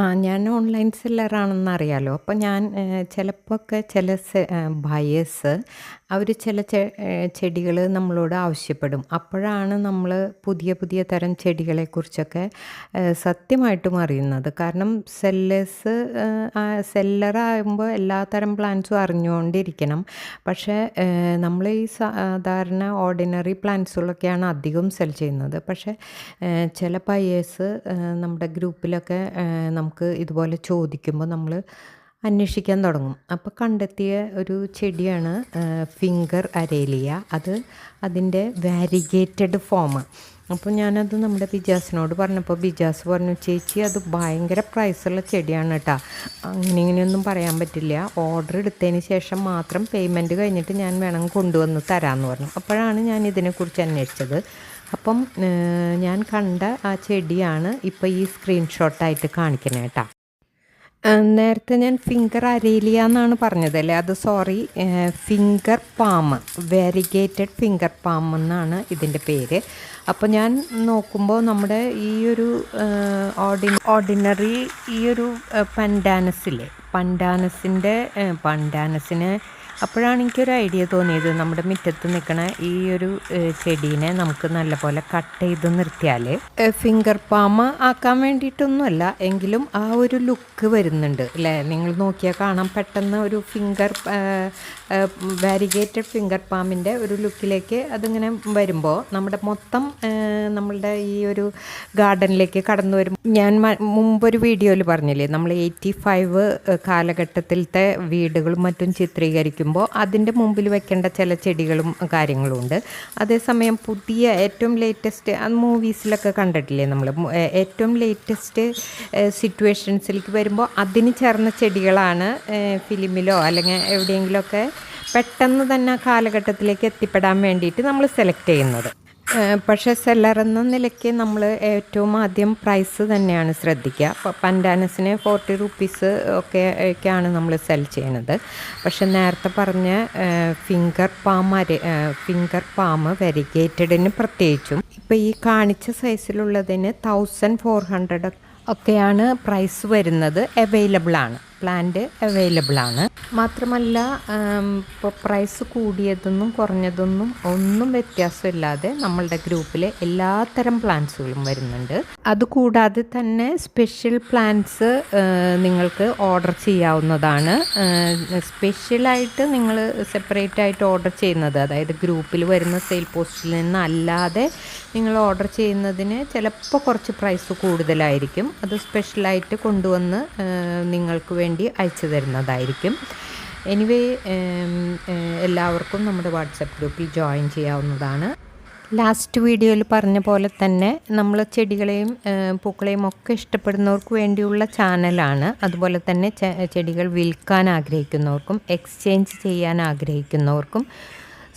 ആ ഞാൻ ഓൺലൈൻ സെല്ലറാണെന്ന് അറിയാലോ. അപ്പോൾ ഞാൻ ചിലപ്പോഴൊക്കെ ചില ബയേഴ്സ് അവർ ചില ചെടികൾ നമ്മളോട് ആവശ്യപ്പെടും. അപ്പോഴാണ് നമ്മൾ പുതിയ പുതിയ തരം ചെടികളെക്കുറിച്ചൊക്കെ സത്യമായിട്ടും അറിയുന്നത്. കാരണം സെല്ലേഴ്സ് സെല്ലറാകുമ്പോൾ എല്ലാ തരം പ്ലാന്റ്സും അറിഞ്ഞുകൊണ്ടിരിക്കണം. പക്ഷേ നമ്മൾ ഈ സാധാരണ ഓർഡിനറി പ്ലാന്റ്സുകളൊക്കെയാണ് അധികം സെൽ ചെയ്യുന്നത്. പക്ഷേ ചില പയേഴ്സ് നമ്മുടെ ഗ്രൂപ്പിലൊക്കെ നമുക്ക് ഇതുപോലെ ചോദിക്കുമ്പോൾ നമ്മൾ അന്വേഷിക്കാൻ തുടങ്ങും. അപ്പോൾ കണ്ടെത്തിയ ഒരു ചെടിയാണ് ഫിംഗർ അരേലിയ. അത് അതിന്റെ വാരിഗേറ്റഡ് ഫോം. അപ്പോൾ ഞാനത് നമ്മുടെ ബിജാസിനോട് പറഞ്ഞപ്പോൾ ബിജാസ് പറഞ്ഞു ചേച്ചി അത് ഭയങ്കര പ്രൈസുള്ള ചെടിയാണ് കേട്ടോ. അങ്ങനെ ഇങ്ങനെയൊന്നും പറയാൻ പറ്റില്ല. ഓർഡർ എടുത്തതിന് ശേഷം മാത്രം പേയ്മെന്റ് കഴിഞ്ഞിട്ട് ഞാൻ വേണം കൊണ്ടുവന്ന് തരാമെന്ന് പറഞ്ഞു. അപ്പോഴാണ് ഞാൻ ഇതിനെക്കുറിച്ച് അന്വേഷിച്ചത്. അപ്പം ഞാൻ കണ്ട ആ ചെടിയാണ് ഇപ്പോൾ ഈ സ്ക്രീൻഷോട്ടായിട്ട് കാണിക്കുന്നത് കേട്ടോ. നേരത്തെ ഞാൻ ഫിംഗർ അരേലിയ എന്നാണ് പറഞ്ഞതല്ലേ അത് sorry finger palm variegated finger palm എന്നാണ് ഇതിന്റെ പേര്. അപ്പോൾ ഞാൻ നോക്കുമ്പോൾ നമ്മുടെ ഈ ഒരു ഓർഡി ഓർഡിനറി ഈ ഒരു പൻഡാനസിലെ പൻഡാനസിന്റെ പൻഡാനസിനെ അപ്പോഴാണ് എനിക്കൊരു ഐഡിയ തോന്നിയത്. നമ്മുടെ മുറ്റത്ത് നിൽക്കുന്ന ഈ ഒരു ചെടീനെ നമുക്ക് നല്ലപോലെ കട്ട് ചെയ്ത് നിർത്തിയാൽ ഫിംഗർ പാമ ആക്കാൻ വേണ്ടിയിട്ടൊന്നുമല്ല എങ്കിലും ആ ഒരു ലുക്ക് വരുന്നുണ്ട് അല്ലേ? നിങ്ങൾ നോക്കിയാൽ കാണാം പെട്ടെന്ന് ഒരു ഫിംഗർ വാരിഗേറ്റഡ് ഫിംഗർ പാമിന്റെ ഒരു ലുക്കിലേക്ക് അതിങ്ങനെ വരുമ്പോൾ നമ്മുടെ മൊത്തം നമ്മളുടെ ഈ ഒരു ഗാർഡനിലേക്ക് കടന്നു വരും ഞാൻ മുമ്പൊരു വീഡിയോയിൽ പറഞ്ഞില്ലേ നമ്മൾ എയ്റ്റി ഫൈവ് കാലഘട്ടത്തിലത്തെ വീടുകളും മറ്റും ചിത്രീകരിക്കുമ്പോൾ അതിന്റെ മുമ്പിൽ വെക്കേണ്ട ചില ചെടികളും കാര്യങ്ങളും ഉണ്ട്. അതേസമയം പുതിയ ഏറ്റവും ലേറ്റസ്റ്റ് മൂവീസിലൊക്കെ കണ്ടിട്ടില്ലേ നമ്മൾ ഏറ്റവും ലേറ്റസ്റ്റ് സിറ്റുവേഷൻസിലേക്ക് വരുമ്പോൾ അതിന് ചേർന്ന ചെടികളാണ് ഫിലിമിലോ അല്ലെങ്കിൽ എവിടെയെങ്കിലുമൊക്കെ പെട്ടെന്ന് തന്നെ ആ കാലഘട്ടത്തിലേക്ക് എത്തിപ്പെടാൻ വേണ്ടിയിട്ട് നമ്മൾ സെലക്ട് ചെയ്യുന്നത്. പക്ഷേ സെല്ലർ എന്ന നിലയ്ക്ക് നമ്മൾ ഏറ്റവും ആദ്യം പ്രൈസ് തന്നെയാണ് ശ്രദ്ധിക്കുക. അപ്പോൾ പൻഡാനസിന് ഫോർട്ടി റുപ്പീസ് ഒക്കെ ഒക്കെയാണ് നമ്മൾ സെൽ ചെയ്യുന്നത് പക്ഷെ നേരത്തെ പറഞ്ഞ ഫിംഗർ പാം അര ഫിംഗർ പാം വെരിഗേറ്റഡിന് പ്രത്യേകിച്ചും. ഇപ്പോൾ ഈ കാണിച്ച സൈസിലുള്ളതിന് തൗസൻഡ് ഫോർ ഹൺഡ്രഡ് ഒക്കെയാണ് പ്രൈസ് വരുന്നത് അവൈലബിൾ ആണ്. പ്ലാന്റ് അവൈലബിൾ ആണ്. മാത്രമല്ല പ്രൈസ് കൂടിയതൊന്നും കുറഞ്ഞതൊന്നും ഒന്നും വ്യത്യാസമില്ലാതെ നമ്മളുടെ ഗ്രൂപ്പിലെ എല്ലാത്തരം പ്ലാന്റ്സുകളും വരുന്നുണ്ട്. അതുകൂടാതെ തന്നെ സ്പെഷ്യൽ പ്ലാന്റ്സ് നിങ്ങൾക്ക് ഓർഡർ ചെയ്യാവുന്നതാണ്. സ്പെഷ്യലായിട്ട് നിങ്ങൾ സെപ്പറേറ്റ് ആയിട്ട് ഓർഡർ ചെയ്യുന്നത് അതായത് ഗ്രൂപ്പിൽ വരുന്ന സെയിൽ പോസ്റ്റിൽ നിന്ന് അല്ലാതെ നിങ്ങൾ ഓർഡർ ചെയ്യുന്നതിന് ചിലപ്പോൾ കുറച്ച് പ്രൈസ് കൂടുതലായിരിക്കും. അത് സ്പെഷ്യലായിട്ട് കൊണ്ടുവന്ന് നിങ്ങൾക്ക് വേണ്ടി അയച്ചു തരുന്നതായിരിക്കും. എനിവേ എല്ലാവർക്കും നമ്മുടെ വാട്സപ്പ് ഗ്രൂപ്പിൽ ജോയിൻ ചെയ്യാവുന്നതാണ്. ലാസ്റ്റ് വീഡിയോയിൽ പറഞ്ഞ പോലെ തന്നെ നമ്മൾ ചെടികളെയും പൂക്കളെയും ഒക്കെ ഇഷ്ടപ്പെടുന്നവർക്ക് വേണ്ടിയുള്ള ചാനലാണ്. അതുപോലെ തന്നെ ചെടികൾ വിൽക്കാൻ ആഗ്രഹിക്കുന്നവർക്കും എക്സ്ചേഞ്ച് ചെയ്യാൻ ആഗ്രഹിക്കുന്നവർക്കും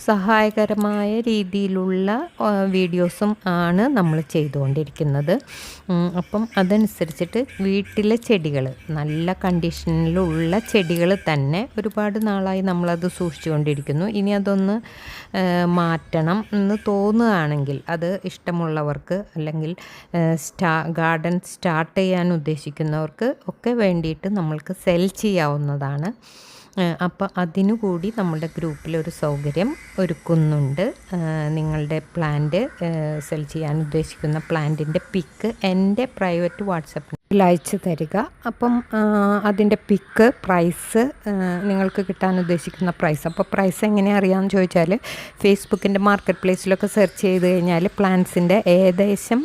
സഹായകരമായ രീതിയിലുള്ള വീഡിയോസും ആണ് നമ്മൾ ചെയ്തുകൊണ്ടിരിക്കുന്നത്. അപ്പം അതനുസരിച്ചിട്ട് വീട്ടിലെ ചെടികൾ നല്ല കണ്ടീഷനിലുള്ള ചെടികൾ തന്നെ ഒരുപാട് നാളായി നമ്മളത് സൂക്ഷിച്ചുകൊണ്ടിരിക്കുന്നു. ഇനി അതൊന്ന് മാറ്റണം എന്ന് തോന്നുകയാണെങ്കിൽ അത് ഇഷ്ടമുള്ളവർക്ക് അല്ലെങ്കിൽ സ്റ്റാ ഗാർഡൻ സ്റ്റാർട്ട് ചെയ്യാൻ ഉദ്ദേശിക്കുന്നവർക്ക് ഒക്കെ വേണ്ടിയിട്ട് നമ്മൾക്ക് സെൽ ചെയ്യാവുന്നതാണ്. അപ്പോൾ അതിനു കൂടി നമ്മളുടെ ഗ്രൂപ്പിലൊരു സൗകര്യം ഒരുക്കുന്നുണ്ട്. നിങ്ങളുടെ പ്ലാന്റ് സെൽ ചെയ്യാൻ ഉദ്ദേശിക്കുന്ന പ്ലാന്റിന്റെ പിക്ക് എന്റെ പ്രൈവറ്റ് വാട്സപ്പ് അയച്ചു തരിക. അപ്പം അതിന്റെ പിക്ക് പ്രൈസ് നിങ്ങൾക്ക് കിട്ടാൻ ഉദ്ദേശിക്കുന്ന പ്രൈസ്. അപ്പോൾ പ്രൈസ് എങ്ങനെ അറിയാമെന്ന് ചോദിച്ചാൽ ഫേസ്ബുക്കിന്റെ മാർക്കറ്റ് പ്ലേസിലൊക്കെ സെർച്ച് ചെയ്ത് കഴിഞ്ഞാൽ പ്ലാന്റ്സിന്റെ ഏകദേശം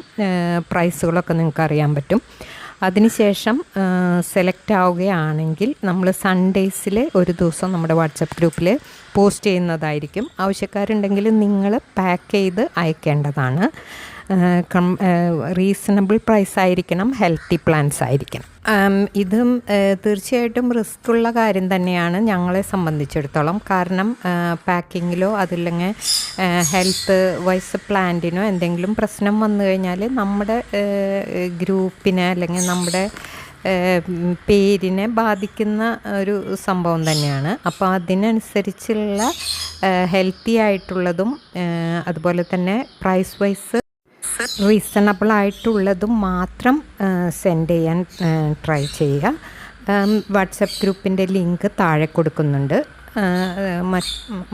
പ്രൈസുകളൊക്കെ നിങ്ങൾക്ക് അറിയാൻ പറ്റും. അതിനുശേഷം സെലക്ട് ആവുകയാണെങ്കിൽ നമ്മൾ സൺഡേസിൽ ഒരു ദിവസം നമ്മുടെ വാട്സപ്പ് ഗ്രൂപ്പിൽ പോസ്റ്റ് ചെയ്യുന്നതായിരിക്കും. ആവശ്യക്കാരുണ്ടെങ്കിൽ നിങ്ങൾ പാക്ക് ചെയ്ത് അയക്കേണ്ടതാണ്. റീസണബിൾ പ്രൈസ് ആയിരിക്കണം ഹെൽത്തി പ്ലാൻസ് ആയിരിക്കണം. ഇതും തീർച്ചയായിട്ടും റിസ്ക് ഉള്ള കാര്യം തന്നെയാണ് ഞങ്ങളെ സംബന്ധിച്ചിടത്തോളം. കാരണം പാക്കിങ്ങിലോ അതില്ലെങ്കിൽ ഹെൽത്ത് വൈസ് പ്ലാന്റിനോ എന്തെങ്കിലും പ്രശ്നം വന്നു കഴിഞ്ഞാൽ നമ്മുടെ ഗ്രൂപ്പിനെ അല്ലെങ്കിൽ നമ്മുടെ പേരിനെ ബാധിക്കുന്ന ഒരു സംഭവം തന്നെയാണ്. അപ്പോൾ അതിനനുസരിച്ചുള്ള ഹെൽത്തി ആയിട്ടുള്ളതും അതുപോലെ തന്നെ പ്രൈസ് വൈസ് പ്രൈസ് റീസണബിൾ മാത്രം സെൻഡ് ചെയ്യാൻ ട്രൈ ചെയ്യുക. വാട്സപ്പ് ഗ്രൂപ്പിന്റെ ലിങ്ക് താഴെ കൊടുക്കുന്നുണ്ട്.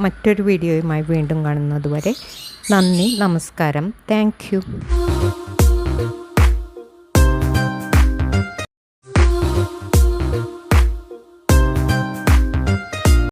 മറ്റൊരു വീഡിയോയുമായി വീണ്ടും കാണുന്നത് വരെ നന്ദി നമസ്കാരം. താങ്ക്